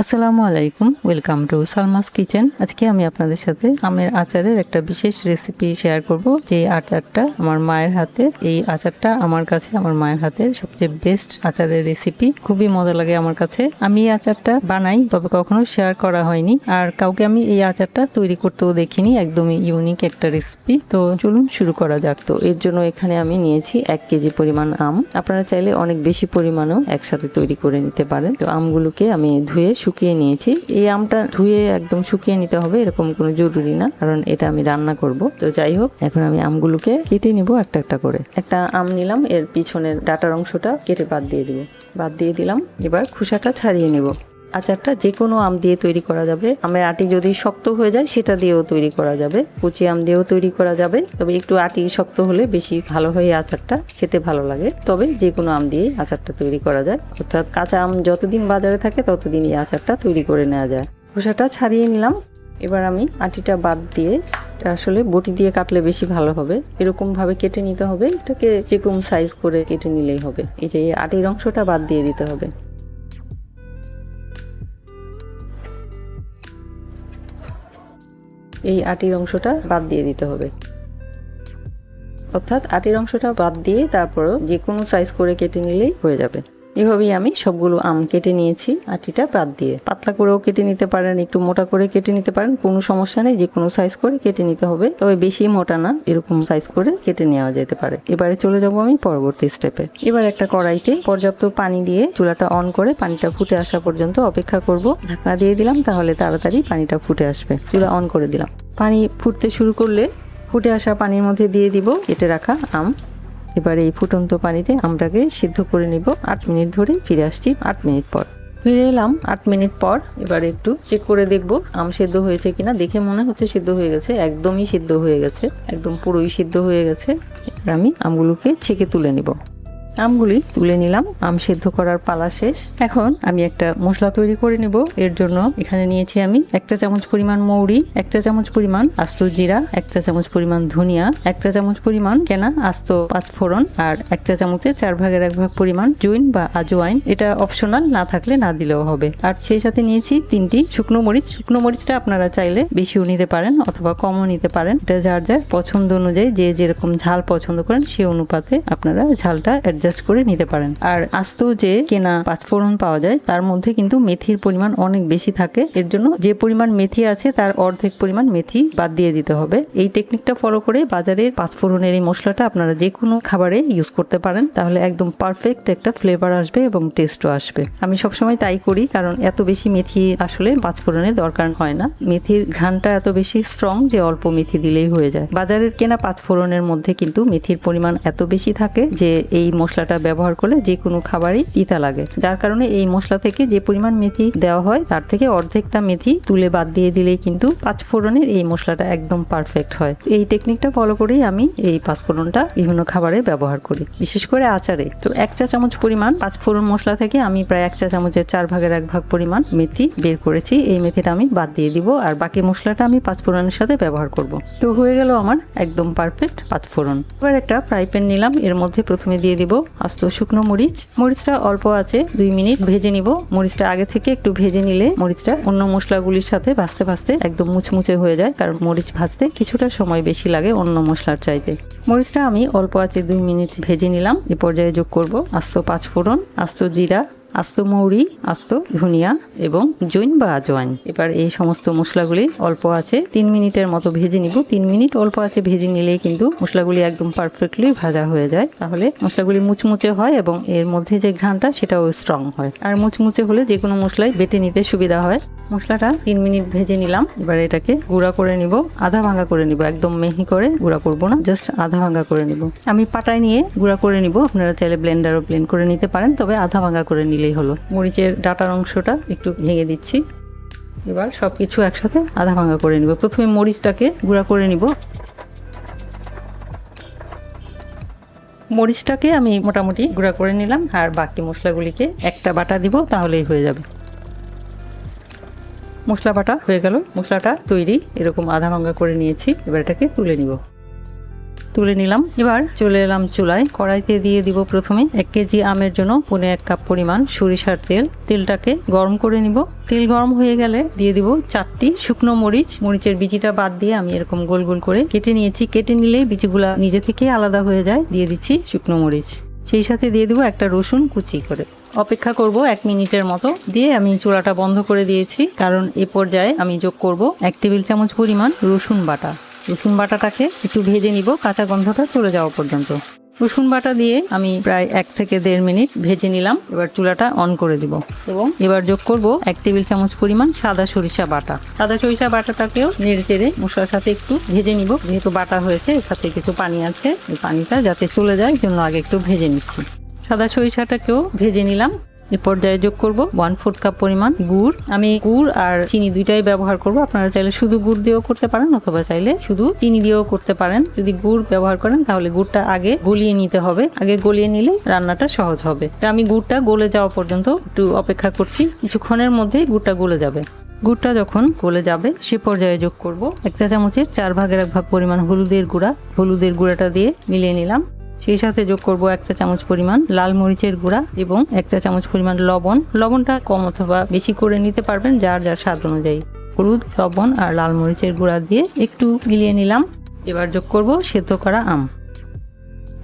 আসসালামু আলাইকুম, welcome to Salma's kitchen. আজকে আমি আপনাদের সাথে আমের আচারের একটা বিশেষ রেসিপি শেয়ার করব, যে আচারটা আমার মায়ের হাতের। এই আচারটা আমার কাছে, আমার মায়ের হাতের সবচেয়ে বেস্ট আচারের রেসিপি খুবই মজা লাগে আমার কাছে। আমি এই আচারটা বানাই, তবে কখনো শেয়ার করা হয়নি। আর কাউকে আমি এই আচারটা তৈরি করতেও দেখিনি, একদমই ইউনিক একটা রেসিপি তো চলুন শুরু করা যাক। তো এর জন্য এখানে আমি নিয়েছি এক কেজি পরিমাণ আম। আপনারা চাইলে অনেক বেশি পরিমাণেও একসাথে তৈরি করে নিতে পারেন। তো আমগুলোকে আমি ধুয়ে শুকিয়ে নিয়েছি। এই আমটা ধুয়ে একদম শুকিয়ে নিতে হবে, এরকম কোনো জরুরি না, কারণ এটা আমি রান্না করব। তো যাই হোক, এখন আমি আমগুলোকে কেটে নিব একটা একটা করে। একটা আম নিলাম, এর পিছনের ডাটার অংশটা কেটে বাদ দিয়ে দিব। বাদ দিয়ে দিলাম, এবার খোসাটা ছাড়িয়ে নিব। আচারটা যে কোনো আম দিয়ে তৈরি করা যাবে। আমের আটি যদি শক্ত হয়ে যায়, সেটা দিয়েও তৈরি করা যাবে। কুচি আম দিয়েও তৈরি করা যাবে। তবে একটু আটি শক্ত হলে বেশি ভালো হয় আচারটা। খেতে ভালো লাগে। তবে যে কোনো আম দিয়ে আচারটা তৈরি করা যায়। অর্থাৎ কাঁচা আম যতদিন বাজারে থাকে ততদিন এই আচারটা তৈরি করে নেওয়া যায়। খোসাটা ছাড়িয়ে নিলাম। এবার আমি আটিটা বাদ দিয়ে আসলে বটি দিয়ে কাটলে বেশি ভালো হবে। এরকম ভাবে কেটে নিতে হবে। এটাকে যেরকম সাইজ করে কেটে নিলেই হবে। এই যে আটির অংশটা বাদ দিয়ে দিতে হবে। এই আটির অংশটা বাদ দিয়ে দিতে হবে। অর্থাৎ আটির অংশটা বাদ দিয়ে তারপরও যে কোনো সাইজ করে কেটে নিলেই হয়ে যাবে। এভাবেই আমি সবগুলো আম কেটে নিয়েছি, আটিটা বাদ দিয়ে। পাতলা করেও কেটে নিতে পারেন, একটু মোটা করে কেটে নিতে পারেন, কোনো সমস্যা নেই, যে কোনো সাইজ করে কেটে নিতে হবে। তবে বেশি মোটা না, এরকম সাইজ করে কেটে নেওয়া যেতে পারে। এবারে চলে যাব আমি পরবর্তী স্টেপে এবার একটা কড়াইতে পর্যাপ্ত পানি দিয়ে চুলাটা অন করে পানিটা ফুটে আসা পর্যন্ত অপেক্ষা করব। ঢাকনা দিয়ে দিলাম, তাহলে তাড়াতাড়ি পানিটা ফুটে আসবে। চুলা অন করে দিলাম। পানি ফুটতে শুরু করলে ফুটে আসা পানির মধ্যে দিয়ে দিব কেটে রাখা আম। এবার এই ফুটন্ত পানিতে আমটাকে সিদ্ধ করে নিব। আট মিনিট ধরে ফিরে আসছি আট মিনিট পর। ফিরে এলাম আট মিনিট পর। এবার একটু চেক করে দেখব আম সেদ্ধ হয়েছে কিনা। দেখে মনে হচ্ছে সিদ্ধ হয়ে গেছে, একদমই সিদ্ধ হয়ে গেছে, একদম পুরোই সিদ্ধ হয়ে গেছে। এবার আমি আমগুলোকে ছেঁকে তুলে নিব। আমগুলি তুলে নিলাম। আম সেদ্ধ করার পালা শেষ। এখন আমি একটা মশলা তৈরি করে নিব। এর জন্য এখানে নিয়েছি আমি এক চা চামচ পরিমাণ মৌরি এক চা চামচ পরিমাণ আস্ত জিরা এক চা চামচ পরিমাণ ধনিয়া এক চা চামচ পরিমাণ কেনা আস্ত পাঁচ ফোড়ন আর এক চা চামচের চার ভাগের এক ভাগ পরিমাণ জুইন বা আজওয়াইন এটা অপশনাল, না থাকলে না দিলেও হবে। আর সেই সাথে নিয়েছি তিনটি শুকনো মরিচ। শুকনো মরিচটা আপনারা চাইলে বেশিও নিতে পারেন অথবা কমও নিতে পারেন। এটা যার যার পছন্দ অনুযায়ী যে যেরকম ঝাল পছন্দ করেন সে অনুপাতে আপনারা ঝালটা অ্যাডজাস্ট করে নিতে পারেন। আর আস্ত যে কেনা পাঁচফোড়ন পাওয়া যায়, তার মধ্যে কিন্তু মেথির পরিমাণ অনেক বেশি থাকে। এর জন্য যে পরিমাণ মেথি আছে, তার অর্ধেক পরিমাণ মেথি বাদ দিয়ে দিতে হবে। এই টেকনিকটা ফলো করে বাজারের পাঁচফোড়নের এই মশলাটা আপনারা যে কোনো খাবারে ইউজ করতে পারেন। তাহলে একদম পারফেক্ট একটা ফ্লেভার আসবে এবং টেস্টও আসবে। আমি সবসময় তাই করি, কারণ এত বেশি মেথি আসলে পাঁচফোড়নের দরকার হয় না। মেথির ঘ্রাণটা এত বেশি স্ট্রং যে অল্প মেথি দিলেই হয়ে যায়। বাজারের কেনা পাঁচফোড়নের মধ্যে কিন্তু মেথির পরিমাণ এত বেশি থাকে যে এই মশলাটা ব্যবহার করলে যে কোনো খাবারই তিতা লাগে। যার কারণে এই মশলা থেকে যে পরিমাণ মেথি দেওয়া হয়, তার থেকে অর্ধেকটা মেথি তুলে বাদ দিয়ে দিলেই কিন্তু পাঁচফোড়নের এই মশলাটা একদম পারফেক্ট হয়। এই টেকনিকটা ফলো করেই আমি এই পাঁচফোড়নটা বিভিন্ন খাবারে ব্যবহার করি, বিশেষ করে আচারে। তো এক চা চামচ পরিমাণ পাঁচফোড়ন মশলা থেকে আমি প্রায় এক চা চামচের চার ভাগের এক ভাগ পরিমাণ মেথি বের করেছি। এই মেথিটা আমি বাদ দিয়ে দিব আর বাকি মশলাটা আমি পাঁচফোড়নের সাথে ব্যবহার করব। তো হয়ে গেল আমার একদম পারফেক্ট পাঁচফোড়ন। এবার একটা ফ্রাই প্যান নিলাম, এর মধ্যে প্রথমে দিয়ে দিব আস্ত শুকনো মরিচ। মরিচটা অল্প আছে, দুই মিনিট ভেজে নিব। মরিচটা আগে থেকে একটু ভেজে নিলে মরিচটা অন্য মশলাগুলির সাথে ভাজতে ভাজতে একদম মুচমুচে হয়ে যায়, কারণ মরিচ ভাজতে কিছুটা সময় বেশি লাগে অন্য মশলার চাইতে। মরিচটা আমি অল্প আছে, দুই মিনিট ভেজে নিলাম। এ পর্যায়ে যোগ করব আস্ত পাঁচ ফোড়ন আস্ত জিরা আস্ত মৌরি, আস্ত ধনিয়া এবং জৈন বা আজওয়াইন। এবার এই সমস্ত মশলাগুলি অল্প আছে, তিন মিনিটের মতো ভেজে নিব। তিন মিনিট অল্প আছে ভেজে নিলেই কিন্তু মশলাগুলি একদম পারফেক্টলি ভাজা হয়ে যায়। তাহলে মশলাগুলি মুচমুচে হয় এবং এর মধ্যে যে ঘ্রাণটা সেটাও স্ট্রং হয়। আর মুচমুচে হলে যে কোনো মশলাই বেটে নিতে সুবিধা হয়। মশলাটা তিন মিনিট ভেজে নিলাম। এবার এটাকে গুঁড়া করে নিব। আধা ভাঙা করে নিব। একদম মেহি করে গুঁড়া করব না জাস্ট আধা ভাঙা করে নিব। আমি পাটায় নিয়ে গুঁড়া করে নিব। আপনারা চাইলে ব্লেন্ডারও ব্লেন্ড করে নিতে পারেন, তবে আধা ভাঙা করে নিলেই হলো। মরিচের ডাটার অংশটা একটু ভেঙে দিচ্ছি। এবার সব কিছু একসাথে আধা ভাঙা করে নিব। প্রথমে মরিচটাকে গুঁড়া করে নিব। মরিচটাকে আমি মোটামুটি গুঁড়া করে নিলাম আর বাকি মশলাগুলিকে একটা বাটা দিব, তাহলেই হয়ে যাবে। মশলা বাটা হয়ে গেল। মশলাটা তৈরি, এরকম আধা ভাঙা করে নিয়েছি। এবার এটাকে তুলে নিব। তুলে নিলাম। এবার? চলে এলাম চুলায়। কড়াইতে দিয়ে দিব প্রথমে এক কেজি আমের জন্য পনে এক কাপ পরিমাণ সরিষার তেল। তেলটাকে গরম করে নিব। তেল গরম হয়ে গেলে দিয়ে দিব চারটি শুকনো মরিচ। মরিচের বিচিটা বাদ দিয়ে আমি এরকম গোল গোল করে কেটে নিয়েছি। কেটে নিলে বিচিগুলা নিজে থেকে আলাদা হয়ে যায়। দিয়ে দিচ্ছি শুকনো মরিচ। সেই সাথে দিয়ে দিব একটা রসুন কুচি করে। অপেক্ষা করব এক মিনিটের মতো। দিয়ে আমি চুলাটা বন্ধ করে দিয়েছি। কারণ এ পর্যায়ে আমি যোগ করব এক টেবিল চামচ পরিমাণ রসুন বাটা। রসুন বাটাটাকে একটু ভেজে নিব, কাঁচা গন্ধটা চলে যাওয়া পর্যন্ত। রসুন বাটা দিয়ে আমি প্রায় এক থেকে দেড় মিনিট ভেজে নিলাম, এবার চুলাটা অন করে দিব। এবং এবার যোগ করব এক টেবিল চামচ পরিমাণ সাদা সরিষা বাটা। সাদা সরিষা বাটাটাকেও নেড়ে চেড়ে মশলার সাথে একটু ভেজে নিব, যেহেতু বাটা হয়েছে, এর সাথে কিছু পানি আছে। এই পানিটা যাতে চলে যায় জন্য আগে একটু ভেজে নিচ্ছি। সাদা সরিষাটাকেও ভেজে নিলাম। এ পর্যায়ে যোগ করব ওয়ান ফোর্থ কাপ পরিমাণ গুড়। আমি গুড় আর চিনি দুইটাই ব্যবহার করব। আপনারা চাইলে শুধু গুড় দিয়েও করতে পারেন অথবা চাইলে শুধু চিনি দিয়েও করতে পারেন। যদি গুড় ব্যবহার করেন তাহলে গুড়টা আগে গলিয়ে নিতে হবে। আগে গলিয়ে নিলে রান্নাটা সহজ হবে। তা আমি গুড়টা গলে যাওয়া পর্যন্ত একটু অপেক্ষা করছি। কিছুক্ষণের মধ্যেই গুড়টা গলে যাবে। গুড়টা যখন গলে যাবে, সে পর্যায়ে যোগ করব। এক চা চামচের চার ভাগের এক ভাগ পরিমাণ হলুদের গুঁড়া। হলুদের গুঁড়াটা দিয়ে মিলিয়ে নিলাম। সেই সাথে যোগ করব এক চা চামচ পরিমাণ লাল মরিচের গুঁড়া এবং এক চা চামচ পরিমাণ লবণ। লবণটা কম অথবা বেশি করে নিতে পারবেন যার যার স্বাদ অনুযায়ী। হলুদ, লবণ আর লাল মরিচের গুঁড়া দিয়ে একটু গিলিয়ে নিলাম। এবার যোগ করব সেদ্ধ করা আম।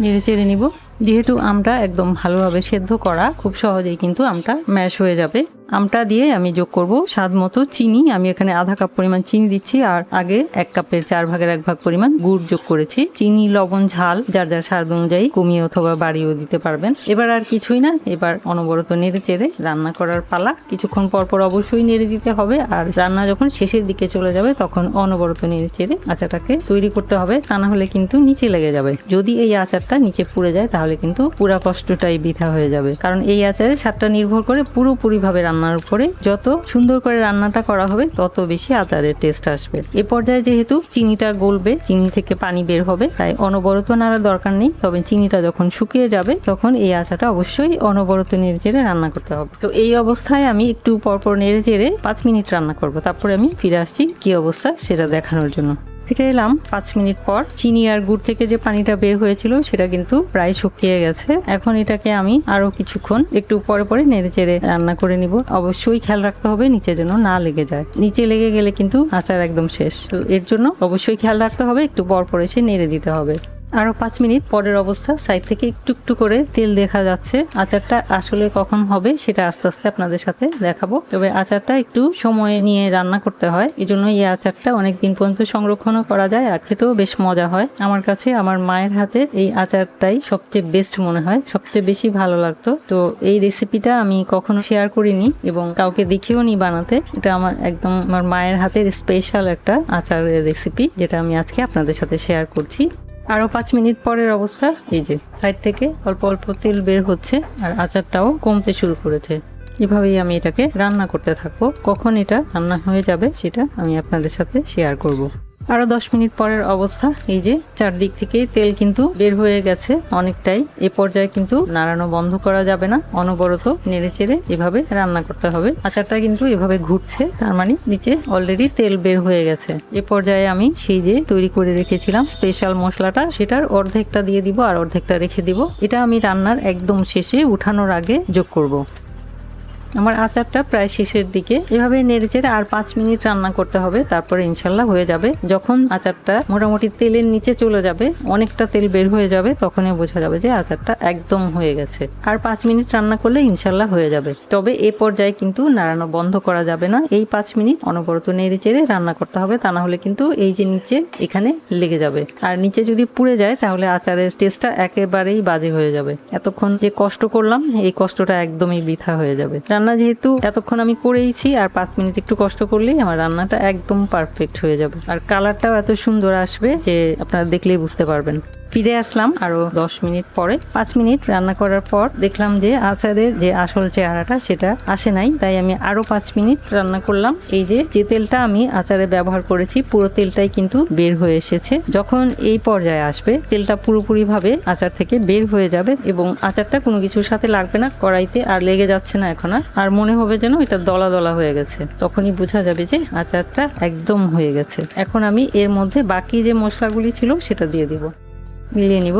নেড়ে চেড়ে নিব। যেহেতু আমটা একদম ভালোভাবে সেদ্ধ করা, খুব সহজেই কিন্তু আমটা ম্যাশ হয়ে যাবে। আমটা দিয়ে আমি যোগ করব স্বাদ মতো চিনি। আমি এখানে আধা কাপ পরিমাণ চিনি দিচ্ছি আর আগে এক কাপের চার ভাগের এক ভাগ পরিমাণ গুড় যোগ করেছি। চিনি, লবণ, ঝাল, যার যার স্বাদ অনুযায়ী কমিয়ে অথবা বাড়িয়েও দিতে পারবেন। এবার আর কিছুই না, এবার অনবরত নেড়ে চেড়ে রান্না করার পালা। কিছুক্ষণ পর পর অবশ্যই নেড়ে দিতে হবে আর রান্না যখন শেষের দিকে চলে যাবে তখন অনবরত নেড়ে চেড়ে আচারটাকে তৈরি করতে হবে। তা না হলে কিন্তু নিচে লেগে যাবে। যদি এই আচারটা নিচে পুড়ে যায় তাহলে কিন্তু পুরা কষ্টটাই বৃথা হয়ে যাবে। কারণ এই আচারের স্বাদটা নির্ভর করে পুরোপুরি ভাবে রান্নার উপরে যত সুন্দর করে রান্নাটা করা হবে, তত বেশি আচারের টেস্ট আসবে। এ পর্যায়ে যেহেতু চিনিটা গলবে, চিনি থেকে পানি বের হবে, তাই অনবরত নাড়ার দরকার নেই। তবে চিনিটা যখন শুকিয়ে যাবে, তখন এই আচারটা অবশ্যই অনবরত নেড়ে চেড়ে রান্না করতে হবে। তো এই অবস্থায় আমি একটু পরপর নেড়ে চেড়ে পাঁচ মিনিট রান্না করব। তারপরে আমি ফিরে আসছি কি অবস্থা সেটা দেখানোর জন্য। ফিরে এলাম। পাঁচ মিনিট পর চিনি আর গুড় থেকে যে পানিটা বের হয়েছিল সেটা কিন্তু প্রায় শুকিয়ে গেছে। এখন এটাকে আমি আরও কিছুক্ষণ একটু পরে পরে নেড়ে চেড়ে রান্না করে নিব। অবশ্যই খেয়াল রাখতে হবে নিচে যেন না লেগে যায়। নিচে লেগে গেলে কিন্তু আচার একদম শেষ। তো এর জন্য অবশ্যই খেয়াল রাখতে হবে, একটু পর পরে সে নেড়ে দিতে হবে। আরও পাঁচ মিনিট পরের অবস্থা। সাইড থেকে একটু একটু করে তেল দেখা যাচ্ছে। আচারটা আসলে কখন হবে সেটা আস্তে আস্তে আপনাদের সাথে দেখাবো। তবে আচারটা একটু সময় নিয়ে রান্না করতে হয়। এই জন্য এই আচারটা অনেক দিন পর্যন্ত সংরক্ষণও করা যায় আর খেতেও বেশ মজা হয়। আমার কাছে আমার মায়ের হাতে এই আচারটাই সবচেয়ে বেস্ট মনে হয়। সবচেয়ে বেশি ভালো লাগতো। তো এই রেসিপিটা আমি কখনো শেয়ার করিনি এবং কাউকে দেখিও নি বানাতে। এটা আমার একদম আমার মায়ের হাতের স্পেশাল একটা আচারের রেসিপি যেটা আমি আজকে আপনাদের সাথে শেয়ার করছি। আরও পাঁচ মিনিট পরের অবস্থা, এই যে সাইড থেকে অল্প অল্প তেল বের হচ্ছে আর আচারটাও কমতে শুরু করেছে এভাবেই আমি এটাকে রান্না করতে থাকব কখন এটা রান্না হয়ে যাবে সেটা আমি আপনাদের সাথে শেয়ার করব। আরও দশ মিনিট পরের অবস্থা। এই যে চারদিক থেকে তেল কিন্তু বের হয়ে গেছে অনেকটাই। এ পর্যায়ে কিন্তু নাড়ানো বন্ধ করা যাবে না। অনবরত নেড়ে চেড়ে এভাবে রান্না করতে হবে। আচারটা কিন্তু এভাবে ঘুরছে। তার মানে নিচে অলরেডি তেল বের হয়ে গেছে। এ পর্যায়ে আমি সেই যে তৈরি করে রেখেছিলাম স্পেশাল মশলাটা, সেটার অর্ধেকটা দিয়ে দিব আর অর্ধেকটা রেখে দিব। এটা আমি রান্নার একদম শেষে উঠানোর আগে যোগ করব। আমার আচারটা প্রায় শেষের দিকে। এভাবে নেড়ে নেড়েচেড়ে আর পাঁচ মিনিট রান্না করতে হবে, তারপরে ইনশাল্লাহ হয়ে যাবে। যখন আচারটা মোটামুটি তেলের নিচে চলে যাবে, অনেকটা তেল বের হয়ে যাবে, তখনই বোঝা যাবে যে আচারটা একদম হয়ে গেছে। আর পাঁচ মিনিট রান্না করলে ইনশাল্লাহ হয়ে যাবে। তবে এ পর্যায়ে কিন্তু নাড়ানো বন্ধ করা যাবে না। এই পাঁচ মিনিট অনবরত নেড়ে চেড়ে রান্না করতে হবে, তা না হলে কিন্তু এই যে নিচে, এখানে লেগে যাবে। আর নিচে যদি পুড়ে যায়, তাহলে আচারের টেস্টটা একেবারেই বাজে হয়ে যাবে। এতক্ষণ যে কষ্ট করলাম, এই কষ্টটা একদমই বৃথা হয়ে যাবে। রান্না যেহেতু এতক্ষণ আমি করেইছি, আর পাঁচ মিনিট একটু কষ্ট করলেই আমার রান্নাটা একদম পারফেক্ট হয়ে যাবে। আর কালারটাও এত সুন্দর আসবে যে আপনারা দেখলেই বুঝতে পারবেন। ফিরে আসলাম আরও দশ মিনিট পরে। পাঁচ মিনিট রান্না করার পর দেখলাম যে আচারের যে আসল চেহারাটা সেটা আসে নাই, তাই আমি আরও পাঁচ মিনিট রান্না করলাম। এই যে যে তেলটা আমি আচারে ব্যবহার করেছি, পুরো তেলটাই কিন্তু বের হয়ে এসেছে। যখন এই পর্যায়ে আসবে, তেলটা পুরোপুরি ভাবে আচার থেকে বের হয়ে যাবে এবং আচারটা কোনো কিছুর সাথে লাগবে না, কড়াইতে আর লেগে যাচ্ছে না এখন আর। আর মনে হবে যেন এটা দলা দলা হয়ে গেছে। তখনই বোঝা যাবে যে আচারটা একদম হয়ে গেছে। এখন আমি এর মধ্যে বাকি যে মশলাগুলি ছিল, সেটা দিয়ে দিব। মিলিয়ে নিব।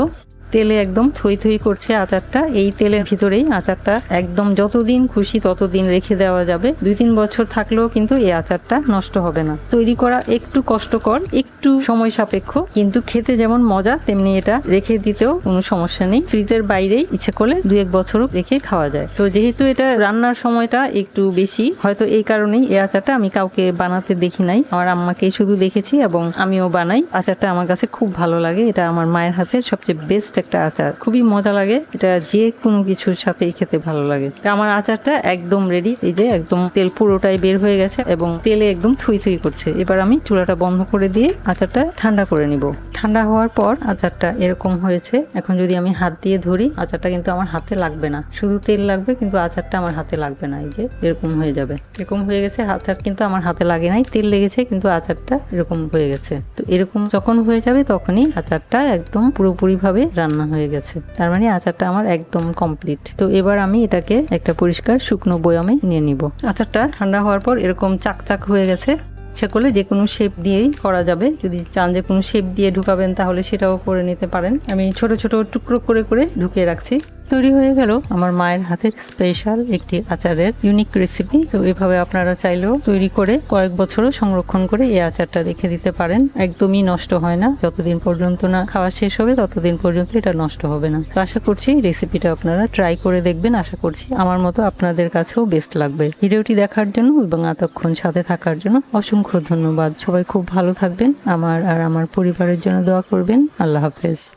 তেলে একদম থই থই করছে আচারটা। এই তেলের ভিতরেই আচারটা একদম যতদিন খুশি ততদিন রেখে দেওয়া যাবে। দুই তিন বছর থাকলেও কিন্তু এই আচারটা নষ্ট হবে না। তৈরি করা একটু কষ্টকর, একটু সময় সাপেক্ষ, কিন্তু খেতে যেমন মজা, তেমনি এটা রেখে দিতেও কোনো সমস্যা নেই। ফ্রিজের বাইরেই ইচ্ছে করলে দু এক বছরও রেখে খাওয়া যায়। তো যেহেতু এটা রান্নার সময়টা একটু বেশি, হয়তো এই কারণেই এই আচারটা আমি কাউকে বানাতে দেখি নাই। আমার আম্মাকেই শুধু দেখেছি এবং আমিও বানাই। আচারটা আমার কাছে খুব ভালো লাগে। এটা আমার মায়ের হাতের সবচেয়ে বেস্ট একটা আচার। খুবই মজা লাগে। এটা যে কোনো কিছুর সাথেই খেতে ভালো লাগে। আমার আচারটা একদম রেডি এই যে একদম তেল পুরোটাই বের হয়ে গেছে এবং তেলে একদম থুই থুই করছে। এবার আমি চুলাটা বন্ধ করে দিয়ে আচারটা ঠান্ডা করে নিব। ঠান্ডা হওয়ার পর আচারটা এরকম হয়েছে। এখন যদি আমি হাত দিয়ে ধরি, আচারটা কিন্তু আমার হাতে লাগবে না। শুধু তেল লাগবে, কিন্তু আচারটা আমার হাতে লাগবে না। এই যে, এরকম হয়ে যাবে। এরকম হয়ে গেছে, আচার কিন্তু আমার হাতে লাগে নাই। তেল লেগেছে, কিন্তু আচারটা এরকম হয়ে গেছে। তো এরকম যখন হয়ে যাবে, তখনই আচারটা একদম পুরোপুরি ভাবে রান্না হয়ে গেছে। তার মানে আচারটা আমার একদম কমপ্লিট তো এবার আমি এটাকে একটা পরিষ্কার শুকনো বয়ামে নিয়ে নিব। আচারটা ঠান্ডা হওয়ার পর এরকম চাকচাক হয়ে গেছে। ইচ্ছা করলে যে কোনো শেপ দিয়েই করা যাবে। যদি চান যে কোনো শেপ দিয়ে ঢুকাবেন, তাহলে সেটাও করে নিতে পারেন। আমি ছোট ছোট টুকরো করে করে ঢুকিয়ে রাখছি। তৈরি হয়ে গেল আমার মায়ের হাতের স্পেশাল একটি আচারের ইউনিক রেসিপি তো এভাবে আপনারা চাইলেও তৈরি করে কয়েক বছরও সংরক্ষণ করে এই আচারটা রেখে দিতে পারেন। একদমই নষ্ট হয় না। যতদিন পর্যন্ত না খাওয়া শেষ হবে, ততদিন পর্যন্ত এটা নষ্ট হবে না। তো আশা করছি রেসিপিটা আপনারা ট্রাই করে দেখবেন। আশা করছি আমার মতো আপনাদের কাছেও বেস্ট লাগবে। ভিডিওটি দেখার জন্য এবং এতক্ষণ সাথে থাকার জন্য অসংখ্য ধন্যবাদ। সবাই খুব ভালো থাকবেন। আমার আর আমার পরিবারের জন্য দোয়া করবেন। আল্লাহ হাফেজ।